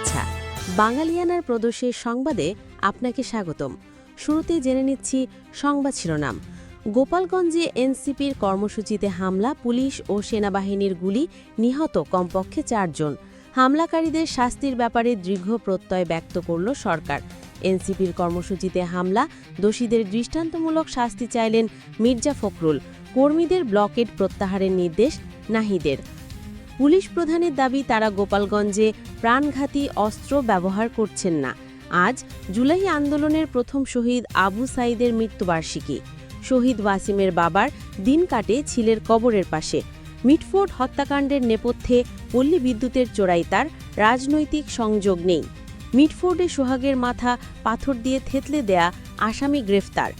শুভেচ্ছা। বাঙালিয়ানার প্রদোষের সংবাদে আপনাকে স্বাগতম। শুরুতে জেনে নিচ্ছি সংবাদ শিরোনাম। গোপালগঞ্জে এনসিপির কর্মসূচিতে হামলা, পুলিশ ও সেনাবাহিনীর গুলি, নিহত কমপক্ষে চারজন। হামলাকারীদের শাস্তির ব্যাপারে দীর্ঘ প্রত্যয় ব্যক্ত করল সরকার। এনসিপির কর্মসূচিতে হামলা, দোষীদের দৃষ্টান্তমূলক শাস্তি চাইলেন মির্জা ফখরুল। কর্মীদের ব্লকেট প্রত্যাহারের নির্দেশ নাহিদের। পুলিশ প্রধানের দাবি তারা গোপালগঞ্জে প্রাণঘাতী অস্ত্র ব্যবহার করছেন না। আজ জুলাই আন্দোলনের প্রথম শহীদ আবু সাইদের মৃত্যুবার্ষিকী। শহীদ ওয়াসিমের বাবার দিন কাটে ছিলের কবরের পাশে। মিটফোর্ড হত্যাকাণ্ডের নেপথ্যে পল্লী বিদ্যুতের চোরাই তার রাজনৈতিক সংযোগ নেই। মিটফোর্ডে সোহাগের মাথা পাথর দিয়ে থেতলে দেয়া আসামি গ্রেফতার।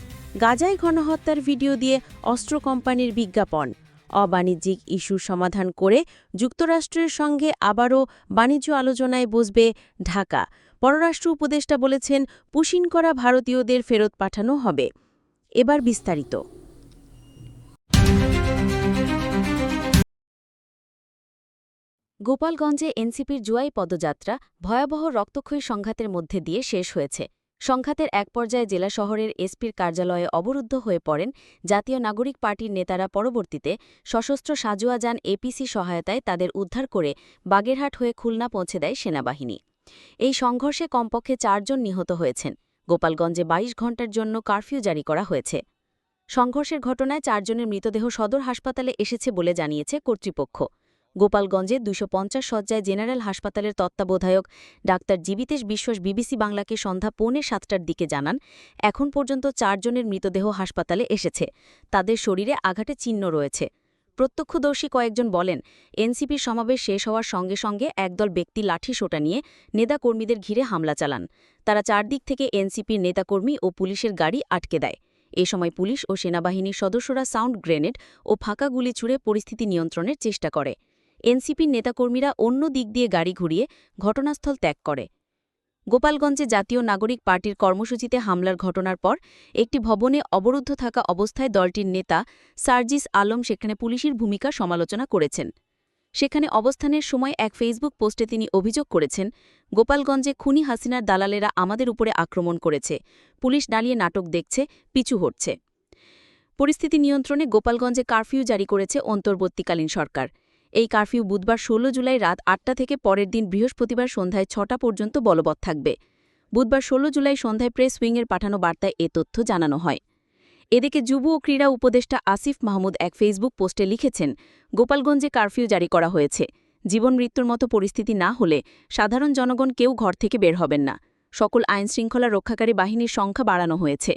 গাজায় গণহত্যার ভিডিও দিয়ে অস্ত্র কোম্পানির বিজ্ঞাপন। অবাণিজ্যিক ইস্যুর সমাধান করে যুক্তরাষ্ট্রের সঙ্গে আবারও বাণিজ্য আলোচনায় বসবে ঢাকা। পররাষ্ট্র উপদেষ্টা বলেছেন, পুশিন করা ভারতীয়দের ফেরত পাঠানো হবে। এবার বিস্তারিত। গোপালগঞ্জে এনসিপির জুয়াই পদযাত্রা ভয়াবহ রক্তক্ষয়ী সংঘাতের মধ্যে দিয়ে শেষ হয়েছে। সংঘাতের এক পর্যায়ে জেলা শহরের এসপির কার্যালয়ে অবরুদ্ধ হয়ে পড়েন জাতীয় নাগরিক পার্টির নেতারা পরবর্তীতে সশস্ত্র সাজুয়া যান এপিসি সহায়তায় তাদের উদ্ধার করে বাগেরহাট হয়ে খুলনা পৌঁছে দেয় সেনাবাহিনী। এই সংঘর্ষে কমপক্ষে চারজন নিহত হয়েছেন। গোপালগঞ্জে ২২ ঘণ্টার জন্য কারফিউ জারি করা হয়েছে। সংঘর্ষের ঘটনায় চারজনের মৃতদেহ সদর হাসপাতালে এসেছে বলে জানিয়েছে কর্তৃপক্ষ। গোপালগঞ্জে দুশো পঞ্চাশ শয্যায় জেনারেল হাসপাতালের তত্ত্বাবধায়ক ডাক্তার জীবিতেশ বিশ্বাস বিবিসি বাংলাকে সন্ধ্যা পৌনে সাতটার দিকে জানান, এখন পর্যন্ত চারজনের মৃতদেহ হাসপাতালে এসেছে। তাদের শরীরে আঘাটে চিহ্ন রয়েছে। প্রত্যক্ষদর্শী কয়েকজন বলেন, এনসিপির সমাবেশ শেষ হওয়ার সঙ্গে সঙ্গে একদল ব্যক্তি লাঠি সোটা নিয়ে নেতাকর্মীদের ঘিরে হামলা চালান। তারা চারদিক থেকে এনসিপির নেতাকর্মী ও পুলিশের গাড়ি আটকে দেয়। এ সময় পুলিশ ও সেনাবাহিনীর সদস্যরা সাউন্ড গ্রেনেড ও ফাঁকা গুলি ছুড়ে পরিস্থিতি নিয়ন্ত্রণের চেষ্টা করে। এনসিপির নেতাকর্মীরা অন্য দিক দিয়ে গাড়ি ঘুরিয়ে ঘটনাস্থল ত্যাগ করে। গোপালগঞ্জে জাতীয় নাগরিক পার্টির কর্মসূচিতে হামলার ঘটনার পর একটি ভবনে অবরুদ্ধ থাকা অবস্থায় দলটির নেতা সার্জিস আলম সেখানে পুলিশের ভূমিকা সমালোচনা করেছেন। সেখানে অবস্থানের সময় এক ফেসবুক পোস্টে তিনি অভিযোগ করেছেন, গোপালগঞ্জে খুনি হাসিনার দালালেরা আমাদের উপরে আক্রমণ করেছে, পুলিশ দাঁড়িয়ে নাটক দেখছে, পিছু হটছে। পরিস্থিতি নিয়ন্ত্রণে গোপালগঞ্জে কারফিউ জারি করেছে অন্তর্বর্তীকালীন সরকার। এই কারফিউ বুধবার ১৬ জুলাই রাত আটটা থেকে পরের দিন বৃহস্পতিবার সন্ধ্যায় ছটা পর্যন্ত বলবৎ থাকবে। বুধবার ১৬ জুলাই সন্ধ্যায় প্রেস উইংয়ের পাঠানো বার্তায় এ তথ্য জানানো হয়। এদিকে যুব ও ক্রীড়া উপদেষ্টা আসিফ মাহমুদ এক ফেসবুক পোস্টে লিখেছেন, গোপালগঞ্জে কারফিউ জারি করা হয়েছে। জীবন মৃত্যুর মতো পরিস্থিতি না হলে সাধারণ জনগণ কেউ ঘর থেকে বের হবেন না। সকল আইনশৃঙ্খলা রক্ষাকারী বাহিনীর সংখ্যা বাড়ানো হয়েছে।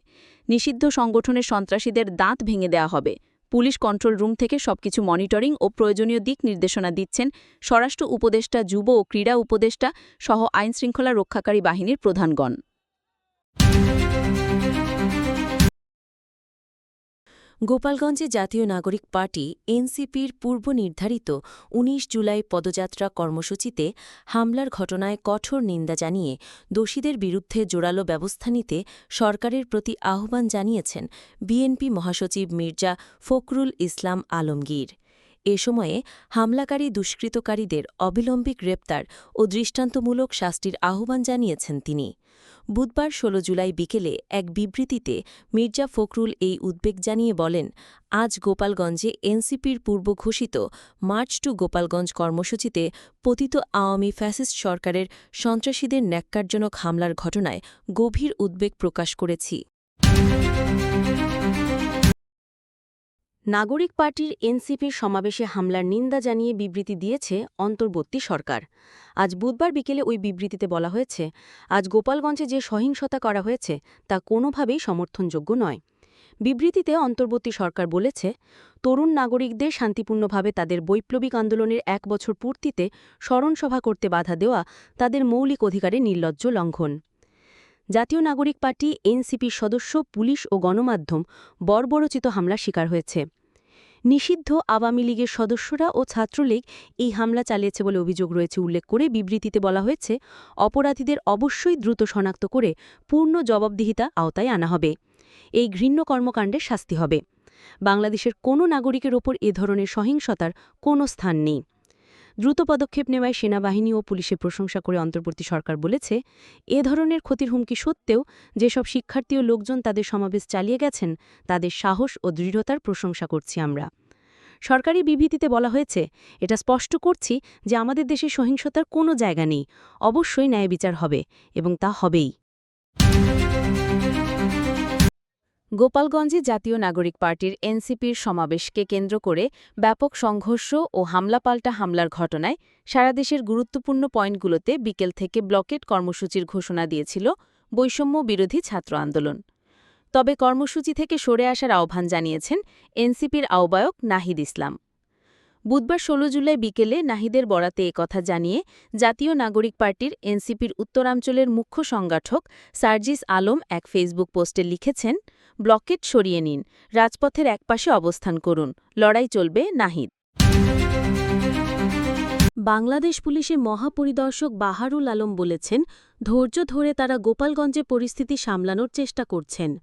নিষিদ্ধ সংগঠনের সন্ত্রাসীদের দাঁত ভেঙে দেওয়া হবে। পুলিশ কন্ট্রোল রুম থেকে সবকিছু মনিটরিং ও প্রয়োজনীয় দিক নির্দেশনা দিচ্ছেন স্বরাষ্ট্র উপদেষ্টা, যুব ও ক্রীড়া উপদেষ্টা সহ আইনশৃঙ্খলা রক্ষাকারী বাহিনীর প্রধানগণ। গোপালগঞ্জে জাতীয় নাগরিক পার্টি এনসিপির পূর্ব নির্ধারিত ১৯ জুলাই পদযাত্রা কর্মসূচিতে হামলার ঘটনায় কঠোর নিন্দা জানিয়ে দোষীদের বিরুদ্ধে জোরালো ব্যবস্থা নিতে সরকারের প্রতি আহ্বান জানিয়েছেন বিএনপি মহাসচিব মির্জা ফখরুল ইসলাম আলমগীর। এ সময়ে হামলাকারী দুষ্কৃতকারীদের অবিলম্বে গ্রেপ্তার ও দৃষ্টান্তমূলক শাস্তির আহ্বান জানিয়েছেন তিনি। বুধবার ১৬ জুলাই বিকেলে এক বিবৃতিতে মির্জা ফখরুল এই উদ্বেগ জানিয়ে বলেন, আজ গোপালগঞ্জে এনসিপির পূর্ব ঘোষিত মার্চ টু গোপালগঞ্জ কর্মসূচিতে পতিত আওয়ামী ফ্যাসিস্ট সরকারের সন্ত্রাসীদের ন্যাক্কারজনক হামলার ঘটনায় গভীর উদ্বেগ প্রকাশ করেছি। নাগরিক পার্টির এনসিপির সমাবেশে হামলার নিন্দা জানিয়ে বিবৃতি দিয়েছে অন্তর্বর্তী সরকার। আজ বুধবার বিকেলে ওই বিবৃতিতে বলা হয়েছে, আজ গোপালগঞ্জে যে সহিংসতা করা হয়েছে, তা কোনোভাবেই সমর্থনযোগ্য নয়। বিবৃতিতে অন্তর্বর্তী সরকার বলেছে, তরুণ নাগরিকদের শান্তিপূর্ণভাবে তাদের বৈপ্লবিক আন্দোলনের এক বছর পূর্তিতে স্মরণসভা করতে বাধা দেওয়া তাদের মৌলিক অধিকারে নির্লজ্জ লঙ্ঘন। জাতীয় নাগরিক পার্টি এনসিপির সদস্য, পুলিশ ও গণমাধ্যম বর্বরচিত হামলার শিকার হয়েছে। নিষিদ্ধ আওয়ামী লীগের সদস্যরা ও ছাত্রলীগ এই হামলা চালিয়েছে বলে অভিযোগ রয়েছে। উল্লেখ করে বিবৃতিতে বলা হয়েছে, অপরাধীদের অবশ্যই দ্রুত শনাক্ত করে পূর্ণ জবাবদিহিতা আওতায় আনা হবে। এই ঘৃণ্য কর্মকাণ্ডের শাস্তি হবে। বাংলাদেশের কোনো নাগরিকের ওপর এ ধরনের সহিংসতার কোনো স্থান নেই। দ্রুত পদক্ষেপ নেওয়ায় সেনাবাহিনী ও পুলিশের প্রশংসা করে অন্তর্বর্তী সরকার বলেছে, এ ধরনের ক্ষতির হুমকি সত্ত্বেও যেসব শিক্ষার্থী ও লোকজন তাদের সমাবেশ চালিয়ে গেছেন, তাদের সাহস ও দৃঢ়তার প্রশংসা করছি আমরা। সরকারি বিবৃতিতে বলা হয়েছে, এটা স্পষ্ট করছি যে আমাদের দেশে সহিংসতার কোনো জায়গা নেই, অবশ্যই ন্যায় বিচার হবে এবং তা হবেই। গোপালগঞ্জে জাতীয় নাগরিক পার্টির এনসিপির সমাবেশকে কেন্দ্র করে ব্যাপক সংঘর্ষ ও হামলাপাল্টা হামলার ঘটনায় সারা দেশের গুরুত্বপূর্ণ পয়েন্টগুলোতে বিকেল থেকে ব্লকেট কর্মসূচির ঘোষণা দিয়েছিল বৈষম্য বিরোধী ছাত্র আন্দোলন। তবে কর্মসূচি থেকে সরে আসার আহ্বান জানিয়েছেন এনসিপির আহ্বায়ক নাহিদ ইসলাম। বুধবার ১৬ জুলাই বিকেলে নাহিদের বরাতে কথা জানিয়ে জাতীয় নাগরিক পার্টির এনসিপির উত্তরাঞ্চলের মুখ্য সংগঠক সার্জিস আলম এক ফেসবুক পোস্টে লিখেছেন ব্লকেট সরিয়ে নিন। রাজপথের একপাশে অবস্থান করুন। লড়াই চলবে নাহিদ। বাংলাদেশ পুলিশের মহাপরিদর্শক বাহারুল আলম বলেছেন, ধৈর্য ধরে তারা গোপালগঞ্জে পরিস্থিতি সামলানোর চেষ্টা করছেন।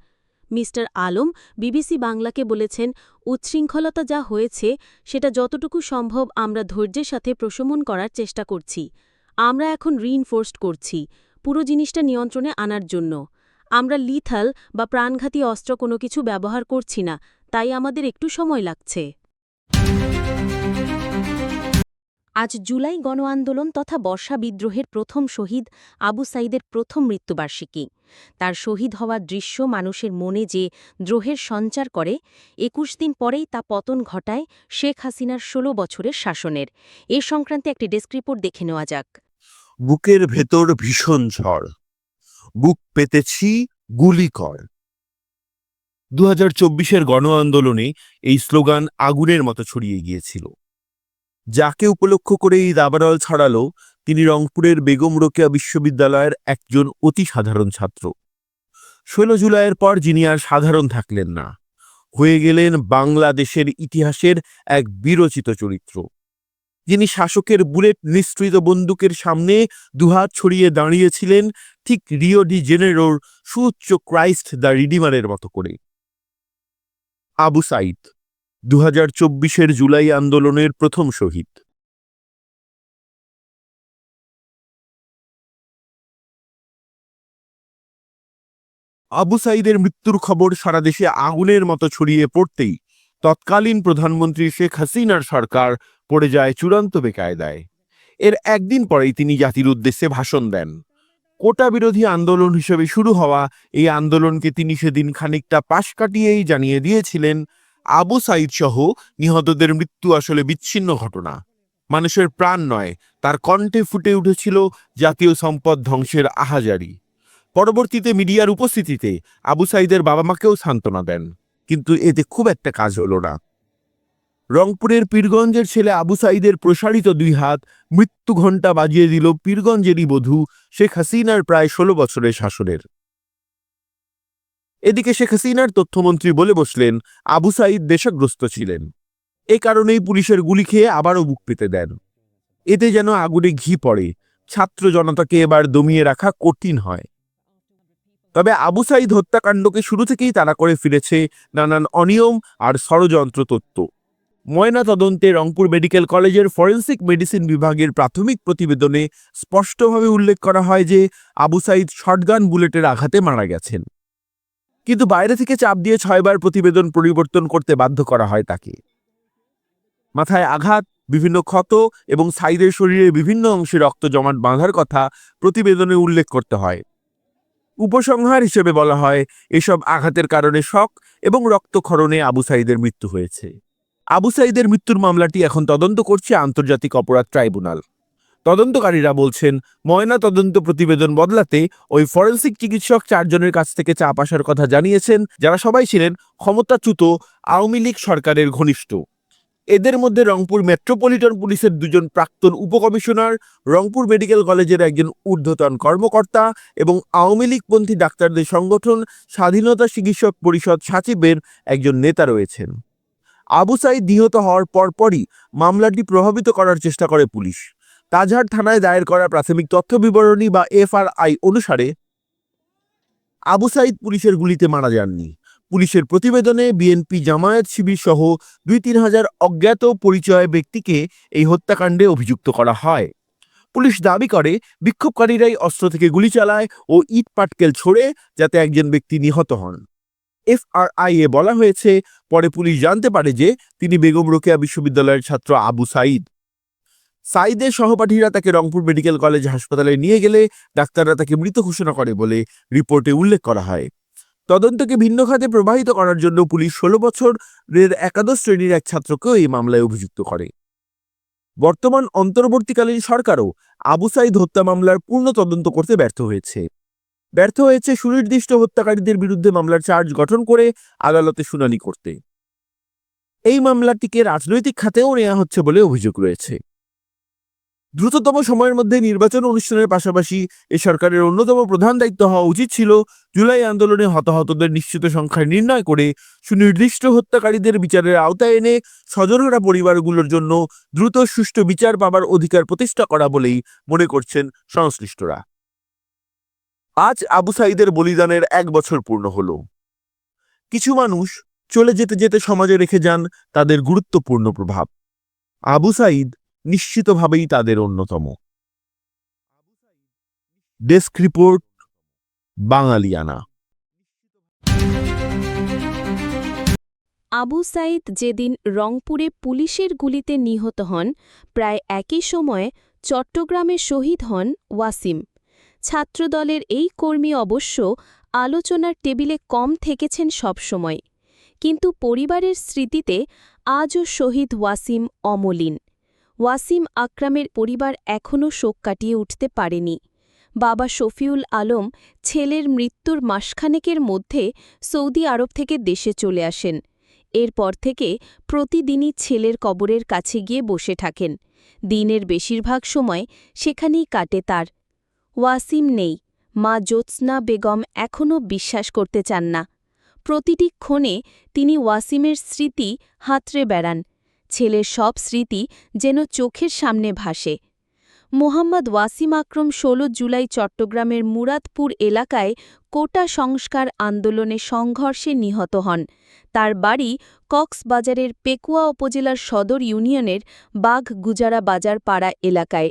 মিস্টার আলম বিবিসি বাংলাকে বলেছেন, উচ্ছৃঙ্খলতা যা হয়েছে, সেটা যতটুকু সম্ভব আমরা ধৈর্যের সাথে প্রশমন করার চেষ্টা করছি। আমরা এখন রিইনফোর্সড করছি। পুরো জিনিসটা নিয়ন্ত্রণে আনার জন্য। আমরা লিথাল বা প্রাণঘাতী অস্ত্র কোনো কিছু ব্যবহার করছি না, তাই আমাদের একটু সময় লাগছে। আজ জুলাই গণ আন্দোলন তথা বর্ষা বিদ্রোহের প্রথম শহীদ আবু সাইদের প্রথম মৃত্যুবার্ষিকী। তার শহীদ হওয়ার দৃশ্য মানুষের মনে যে দ্রোহের সঞ্চার করে, একুশ দিন পরেই তা পতন ঘটায় শেখ হাসিনার ১৬ বছরের শাসনের। এ সংক্রান্তে একটি ডেস্ক রিপোর্ট দেখে নেওয়া যাক। বুকের ভেতর ভীষণ ঝড়। বুক পেতেছি গুলি কর। দু হাজার চব্বিশের গণ আন্দোলনে এই স্লোগান আগুনের মতো ছড়িয়ে গিয়েছিল। যাকে উপলক্ষ করে এই দাবারল ছড়ালো, তিনি রংপুরের বেগম রোকেয়া বিশ্ববিদ্যালয়ের একজন অতি সাধারণ ছাত্র। ষোলো জুলাইয়ের পর যিনি আর সাধারণ থাকলেন না, হয়ে গেলেন বাংলাদেশের ইতিহাসের এক বিরচিত চরিত্র। যিনি শাসকের বুলেট নিঃসৃত বন্দুকের সামনে দুহাত ছড়িয়ে দাঁড়িয়েছিলেন, ঠিক রিও ডি জেনেরোর সুউচ্চ ক্রাইস্ট দ্য রিডিমারের মতো করে। আবু সাইদ দু হাজার জুলাই আন্দোলনের প্রথম শহীদ। আবু সাইদের মৃত্যুর খবর সারা দেশে আগুনের মতো ছড়িয়ে পড়তেই তৎকালীন প্রধানমন্ত্রী শেখ হাসিনার সরকার পড়ে যায় চূড়ান্ত বেকায়দায়। এর একদিন পরেই তিনি জাতির উদ্দেশ্যে ভাষণ দেন। কোটা বিরোধী আন্দোলন হিসেবে শুরু হওয়া এই আন্দোলনকে তিনি সেদিন খানিকটা পাশ কাটিয়েই জানিয়ে দিয়েছিলেন, আবু সাইদ সহ নিহতদের মৃত্যু আসলে বিচ্ছিন্ন ঘটনা। মানুষের প্রাণ নয়, তার কণ্ঠে ফুটে উঠেছিল জাতীয় সম্পদ ধ্বংসের আহাজারি। পরবর্তীতে মিডিয়ার উপস্থিতিতে আবু সাইদের বাবা মাকেও সান্ত্বনা দেন। কিন্তু এতে খুব একটা কাজ হলো না। রংপুরের পীরগঞ্জের ছেলে আবু সাইদের প্রসারিত দুই হাত মৃত্যু ঘণ্টা বাজিয়ে দিল পীরগঞ্জেরই বধূ শেখ হাসিনার প্রায় ষোলো বছরের শাসনের। এদিকে শেখ হাসিনার তথ্যমন্ত্রী বলে বসলেন, আবু সাইদ দেশগ্রস্ত ছিলেন। এ কারণেই পুলিশের গুলি খেয়ে আবারও বুক পেতে দেন। এতে যেন আগুনে ঘি পড়ে, ছাত্র জনতাকে এবার দমিয়ে রাখা কঠিন হয়। তবে আবু সাইদ হত্যাকাণ্ডকে শুরু থেকেই তারা করে ফিরেছে নানান অনিয়ম আর ষড়যন্ত্র তত্ত্ব। ময়না তদন্তে রংপুর মেডিকেল কলেজের ফরেন্সিক মেডিসিন বিভাগের প্রাথমিক প্রতিবেদনে স্পষ্টভাবে উল্লেখ করা হয় যে, আবু সাইদ শটগান বুলেটের আঘাতে মারা গেছেন। কিন্তু বাইরে থেকে চাপ দিয়ে ছয়বার প্রতিবেদন পরিবর্তন করতে বাধ্য করা হয় তাকে। মাথায় আঘাত, বিভিন্ন ক্ষত এবং সাইদের শরীরের বিভিন্ন অংশে রক্ত জমাট বাঁধার কথা প্রতিবেদনে উল্লেখ করতে হয়। উপসংহার হিসেবে বলা হয়, এসব আঘাতের কারণে শক এবং রক্তক্ষরণে আবু সাইদের মৃত্যু হয়েছে। আবু সাইদের মৃত্যুর মামলাটি এখন তদন্ত করছে আন্তর্জাতিক অপরাধ ট্রাইব্যুনাল। তদন্তকারীরা বলছেন, ময়না তদন্ত প্রতিবেদন বদলাতে ওই ফরেন্সিক চিকিৎসক চারজনের কাছ থেকে চাপ আসার কথা জানিয়েছেন, যারা সবাই ছিলেন ক্ষমতাচ্যুত আওয়ামী লীগ সরকারের ঘনিষ্ঠ। এদের মধ্যে রংপুর মেট্রোপলিটন পুলিশের দুজন প্রাক্তন উপকমিশনার, রংপুর মেডিকেল কলেজের একজন ঊর্ধ্বতন কর্মকর্তা এবং আওয়ামী লীগপন্থী ডাক্তারদের সংগঠন, স্বাধীনতা চিকিৎসক পরিষদ সচিবের একজন নেতা রয়েছেন। আবু সাইদ নিহত হওয়ার পরপরই মামলাটি প্রভাবিত করার চেষ্টা করে পুলিশ। তাজহার থানায় দায়ের করা প্রাথমিক তথ্য বিবরণী বা এফআরআই অনুসারে আবু সাইদ পুলিশের গুলিতে মারা যাননি। পুলিশের প্রতিবেদনে বিএনপি জামায়াত শিবির সহ দুই তিন হাজার অজ্ঞাত পরিচয় ব্যক্তিকে এই হত্যাকাণ্ডে অভিযুক্ত করা হয়। পুলিশ দাবি করে, বিক্ষোভকারীরাই অস্ত্র থেকে গুলি চালায় ও ইট পাটকেল ছোড়ে যাতে একজন ব্যক্তি নিহত হন। এফআরআই এ বলা হয়েছে, পরে পুলিশ জানতে পারে যে তিনি বেগম রোকেয়া বিশ্ববিদ্যালয়ের ছাত্র আবু সাইদ সাইদের সহপাঠীরা তাকে রংপুর মেডিকেল কলেজ হাসপাতালে নিয়ে গেলে ডাক্তাররা তাকে মৃত ঘোষণা করে বলে রিপোর্টে উল্লেখ করা হয়। তদন্তকে ভিন্ন খাতে প্রবাহিত করার জন্য পুলিশ ষোলো বছরের একাদশ শ্রেণির এক ছাত্রকেও এই মামলায় অভিযুক্ত করে। বর্তমান অন্তর্বর্তীকালীন সরকারও আবু সাইদ হত্যা মামলার পূর্ণ তদন্ত করতে ব্যর্থ হয়েছে। ব্যর্থ হয়েছে সুনির্দিষ্ট হত্যাকারীদের বিরুদ্ধে মামলার চার্জ গঠন করে আদালতে শুনানি করতে। এই মামলাটিকে রাজনৈতিক খাতেও নেওয়া হচ্ছে বলে অভিযোগ রয়েছে। দ্রুততম সময়ের মধ্যে নির্বাচন অনুষ্ঠানের পাশাপাশি এ সরকারের অন্যতম প্রধান দায়িত্ব হওয়া উচিত ছিল জুলাই আন্দোলনে হতাহতদের নিশ্চিত সংখ্যা নির্ণয় করে সুনির্দিষ্ট হত্যাকারীদের বিচারের আওতায় এনে স্বজনহারা পরিবারগুলোর জন্য দ্রুত সুষ্ঠু বিচার পাবার অধিকার প্রতিষ্ঠা করা বলেই মনে করছেন সংশ্লিষ্টরা। আজ আবু সাইদের বলিদানের এক বছর পূর্ণ হলো। কিছু মানুষ চলে যেতে যেতে সমাজে রেখে যান তাদের গুরুত্বপূর্ণ প্রভাব। আবু সাইদ নিশ্চিতভাবেই তাদের অন্যতম। Desk report, Bangaliana. Abu Sayeed যেদিন রংপুরে পুলিশের গুলিতে নিহত হন, প্রায় একই সময়ে চট্টগ্রামে শহীদ হন ওয়াসিম। ছাত্রদলের এই কর্মী অবশ্য আলোচনার টেবিলে কম থেকেছেন সবসময়। কিন্তু পরিবারের স্মৃতিতে আজও শহীদ ওয়াসিম অমলিন। ওয়াসিম আকরামের পরিবার এখনও শোক কাটিয়ে উঠতে পারেনি। বাবা শফিউল আলম ছেলের মৃত্যুর মাসখানেকের মধ্যে সৌদি আরব থেকে দেশে চলে আসেন। এরপর থেকে প্রতিদিনই ছেলের কবরের কাছে গিয়ে বসে থাকেন। দিনের বেশিরভাগ সময় সেখানেই কাটে তার। ওয়াসিম নেই। মা জ্যোৎস্না বেগম এখনও বিশ্বাস করতে চান না। প্রতিটি ক্ষণে তিনি ওয়াসিমের স্মৃতি হাতড়ে বেড়ান। ছেলের সব স্মৃতি যেন চোখের সামনে ভাসে। মোহাম্মদ ওয়াসিম আকরম ১৬ জুলাই চট্টগ্রামের মুরাদপুর এলাকায় কোটা সংস্কার আন্দোলনে সংঘর্ষে নিহত হন। তার বাড়ি কক্সবাজারের পেকুয়া উপজেলার সদর ইউনিয়নের বাঘ গুজারা বাজার পাড়া এলাকায়।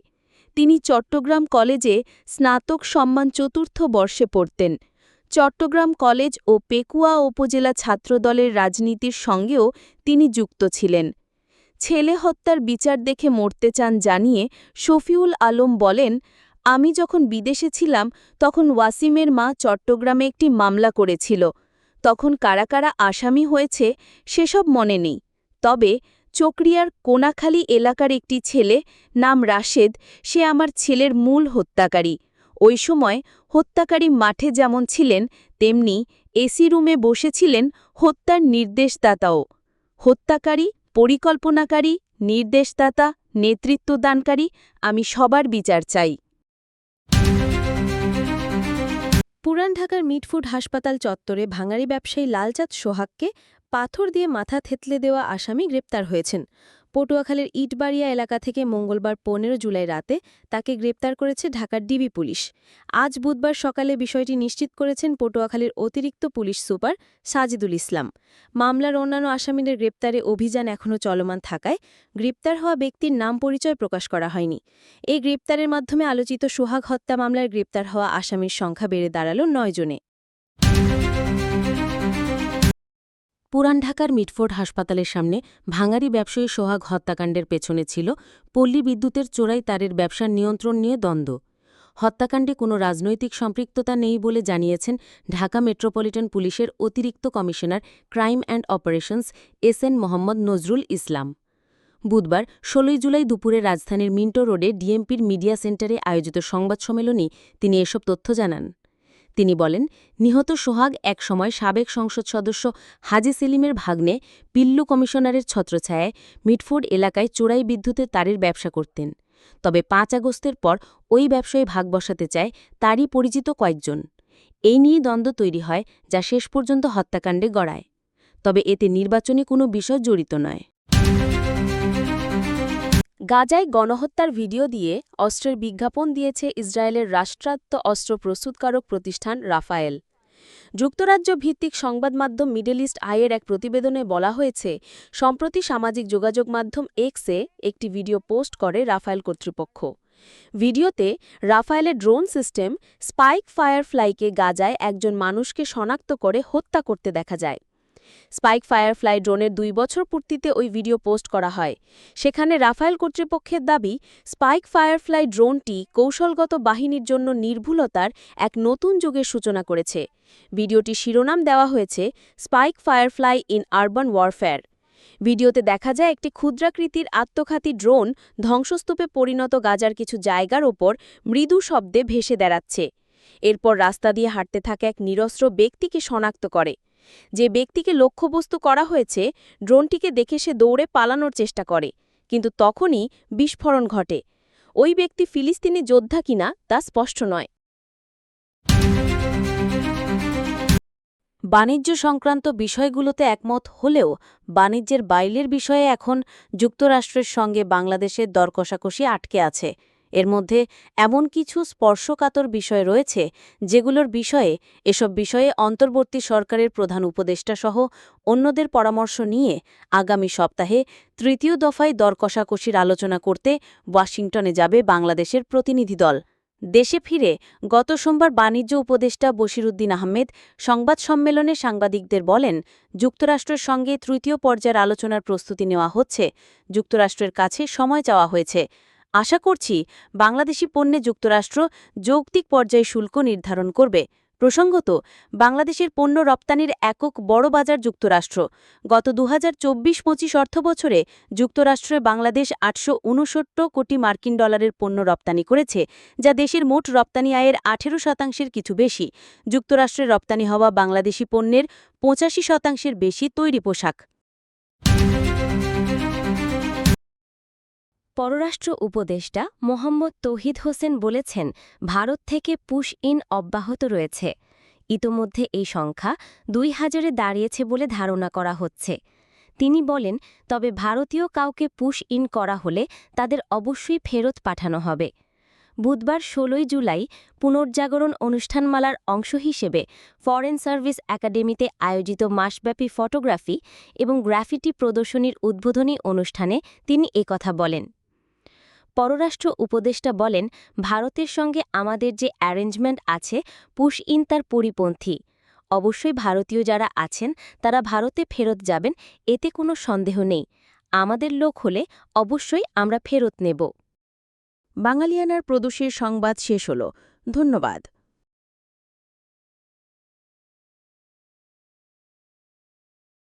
তিনি চট্টগ্রাম কলেজে স্নাতক সম্মান চতুর্থ বর্ষে পড়তেন। চট্টগ্রাম কলেজ ও পেকুয়া উপজেলা ছাত্রদলের রাজনীতির সঙ্গেও তিনি যুক্ত ছিলেন। ছেলে হত্যার বিচার দেখে মরতে চান জানিয়ে শফিউল আলম বলেন, আমি যখন বিদেশে ছিলাম, তখন ওয়াসিমের মা চট্টগ্রামে একটি মামলা করেছিল। তখন কারা কারা আসামি হয়েছে, সেসব মনে নেই। তবে চকরিয়ার কোনাখালী এলাকার একটি ছেলে নাম রাশেদ, সে আমার ছেলের মূল হত্যাকারী। ওই সময় হত্যাকারী মাঠে যেমন ছিলেন, তেমনি এসি রুমে বসেছিলেন হত্যার নির্দেশদাতাও। হত্যাকারী পরিকল্পনাকারী, নির্দেশদাতা নেতৃত্ব দানকারী আমি সবার বিচার চাই। পুরান ঢাকার মিটফুড হাসপাতাল চত্বরে ভাঙারি ব্যবসায়ী লালচাঁদ সোহাগকে পাথর দিয়ে মাথা থেতলে দেওয়া আসামি গ্রেপ্তার হয়েছেন। পটুয়াখালীর ইটবাড়িয়া এলাকা থেকে মঙ্গলবার পনেরো জুলাই রাতে তাকে গ্রেপ্তার করেছে ঢাকার ডিবি পুলিশ। আজ বুধবার সকালে বিষয়টি নিশ্চিত করেছেন পটুয়াখালীর অতিরিক্ত পুলিশ সুপার সাজিদুল ইসলাম। মামলার অন্যান্য আসামিদের গ্রেপ্তারে অভিযান এখনও চলমান থাকায় গ্রেপ্তার হওয়া ব্যক্তির নাম পরিচয় প্রকাশ করা হয়নি। এই গ্রেপ্তারের মাধ্যমে আলোচিত সোহাগ হত্যা মামলায় গ্রেপ্তার হওয়া আসামির সংখ্যা বেড়ে দাঁড়াল নয় জনে। পুরান ঢাকার মিটফোর্ড হাসপাতালের সামনে ভাঙারি ব্যবসায়ী সোহাগ হত্যাকাণ্ডের পেছনে ছিল পল্লী বিদ্যুতের চোরাই তারের ব্যবসার নিয়ন্ত্রণ নিয়ে দ্বন্দ্ব। হত্যাকাণ্ডে কোনো রাজনৈতিক সম্পৃক্ততা নেই বলে জানিয়েছেন ঢাকা মেট্রোপলিটন পুলিশের অতিরিক্ত commissioner crime and operations S N Mohammad Nazrul Islam. বুধবার ষোলোই জুলাই দুপুরে রাজধানীর মিন্টো রোডে ডিএমপির মিডিয়া সেন্টারে আয়োজিত সংবাদ সম্মেলনে তিনি এসব তথ্য জানান। তিনি বলেন, নিহত সোহাগ একসময় সাবেক সংসদ সদস্য হাজি সেলিমের ভাগ্নে পিল্লু কমিশনারের ছত্রছায়ায় মিটফোর্ড এলাকায় চোরাই বিদ্যুতের তারের ব্যবসা করতেন। তবে পাঁচ আগস্টের পর ওই ব্যবসায় ভাগ বসাতে চায় তারই পরিচিত কয়েকজন। এই নিয়ে দ্বন্দ্ব তৈরি হয়, যা শেষ পর্যন্ত হত্যাকাণ্ডে গড়ায়। তবে এতে নির্বাচনে কোনো বিষয় জড়িত নয়। গাজায় গণহত্যার ভিডিও দিয়ে অস্ত্রের বিজ্ঞাপন দিয়েছে ইসরায়েলের রাষ্ট্রায়ত্ত অস্ত্র প্রস্তুতকারক প্রতিষ্ঠান রাফায়েল। যুক্তরাজ্য ভিত্তিক সংবাদ মাধ্যম মিডল ইস্ট আইয়ের এক প্রতিবেদনে বলা হয়েছে, সম্প্রতি সামাজিক যোগাযোগ মাধ্যম এক্সে একটি ভিডিও পোস্ট করে রাফায়েল কর্তৃপক্ষ। ভিডিওতে রাফায়েলের ড্রোন সিস্টেম স্পাইক ফায়ারফ্লাইকে গাজায় একজন মানুষকে শনাক্ত করে হত্যা করতে দেখা যায়। স্পাইক ফায়ারফ্লাই ড্রোনের দুই বছর পূর্তিতে ওই ভিডিও পোস্ট করা হয়। সেখানে রাফায়েল কর্তৃপক্ষের দাবি, স্পাইক ফায়ারফ্লাই ড্রোনটি কৌশলগত বাহিনীর জন্য নির্ভুলতার এক নতুন যুগের সূচনা করেছে। ভিডিওটি শিরোনাম দেওয়া হয়েছে, spike firefly in urban warfare. ভিডিওতে দেখা যায় একটি ক্ষুদ্রাকৃতির আত্মঘাতী ড্রোন ধ্বংসস্তূপে পরিণত গাজার কিছু জায়গার ওপর মৃদু শব্দে ভেসে দাঁড়াচ্ছে এরপর রাস্তা দিয়ে হাঁটতে থাকা এক নিরস্ত্র ব্যক্তিকে শনাক্ত করে। যে ব্যক্তিকে লক্ষ্যবস্তু করা হয়েছে, ড্রোনটিকে দেখে সে দৌড়ে পালানোর চেষ্টা করে, কিন্তু তখনই বিস্ফোরণ ঘটে। ওই ব্যক্তি ফিলিস্তিনি যোদ্ধা কিনা তা স্পষ্ট নয়। বাণিজ্য সংক্রান্ত বিষয়গুলোতে একমত হলেও বাণিজ্যের বাইলের বিষয়ে এখন যুক্তরাষ্ট্রের সঙ্গে বাংলাদেশের দরকষাকষি আটকে আছে। এর মধ্যে এমন কিছু স্পর্শকাতর বিষয় রয়েছে যেগুলোর বিষয়ে, এসব বিষয়ে অন্তর্বর্তী সরকারের প্রধান উপদেষ্টাসহ অন্যদের পরামর্শ নিয়ে আগামী সপ্তাহে তৃতীয় দফায় দর কষাকষির আলোচনা করতে ওয়াশিংটনে যাবে বাংলাদেশের প্রতিনিধি দল। দেশে ফিরে গত সোমবার বাণিজ্য উপদেষ্টা বশিরুদ্দিন আহমেদ সংবাদ সম্মেলনে সাংবাদিকদের বলেন, যুক্তরাষ্ট্রের সঙ্গে তৃতীয় পর্যায়ের আলোচনার প্রস্তুতি নেওয়া হচ্ছে, যুক্তরাষ্ট্রের কাছে সময় চাওয়া হয়েছে। আশা করছি বাংলাদেশি পণ্যে যুক্তরাষ্ট্র যৌক্তিক পর্যায়ে শুল্ক নির্ধারণ করবে। প্রসঙ্গত, বাংলাদেশের পণ্য রপ্তানির একক বড় বাজার যুক্তরাষ্ট্র। গত দু হাজার চব্বিশ পঁচিশ অর্থবছরে যুক্তরাষ্ট্রে বাংলাদেশ আটশো উনসত্তর কোটি মার্কিন ডলারের পণ্য রপ্তানি করেছে, যা দেশের মোট রপ্তানি আয়ের আঠেরো শতাংশের কিছু বেশি। যুক্তরাষ্ট্রে রপ্তানি হওয়া বাংলাদেশি পণ্যের পঁচাশি শতাংশের বেশি তৈরি পোশাক। পররাষ্ট্র উপদেষ্টা মোহাম্মদ তৌহিদ হোসেন বলেছেন, ভারত থেকে পুশ ইন অব্যাহত রয়েছে। ইতোমধ্যে এই সংখ্যা দুই হাজারে দাঁড়িয়েছে বলে ধারণা করা হচ্ছে। তিনি বলেন, তবে ভারতীয় কাউকে পুশ ইন করা হলে তাদের অবশ্যই ফেরত পাঠানো হবে। বুধবার ষোলোই জুলাই পুনর্জাগরণ অনুষ্ঠানমালার অংশ হিসেবে ফরেন সার্ভিস একাডেমিতে আয়োজিত মাসব্যাপী ফটোগ্রাফি এবং গ্রাফিটি প্রদর্শনীর উদ্বোধনী অনুষ্ঠানে তিনি একথা বলেন। পররাষ্ট্র উপদেষ্টা বলেন, ভারতের সঙ্গে আমাদের যে অ্যারেঞ্জমেন্ট আছে, পুশ ইন তার পরিপন্থী। অবশ্যই ভারতীয় যারা আছেন, তারা ভারতে ফেরত যাবেন, এতে কোনো সন্দেহ নেই। আমাদের লোক হলে অবশ্যই আমরা ফেরত নেব। বাঙালিয়ানার প্রদোষীর সংবাদ শেষ হল। ধন্যবাদ।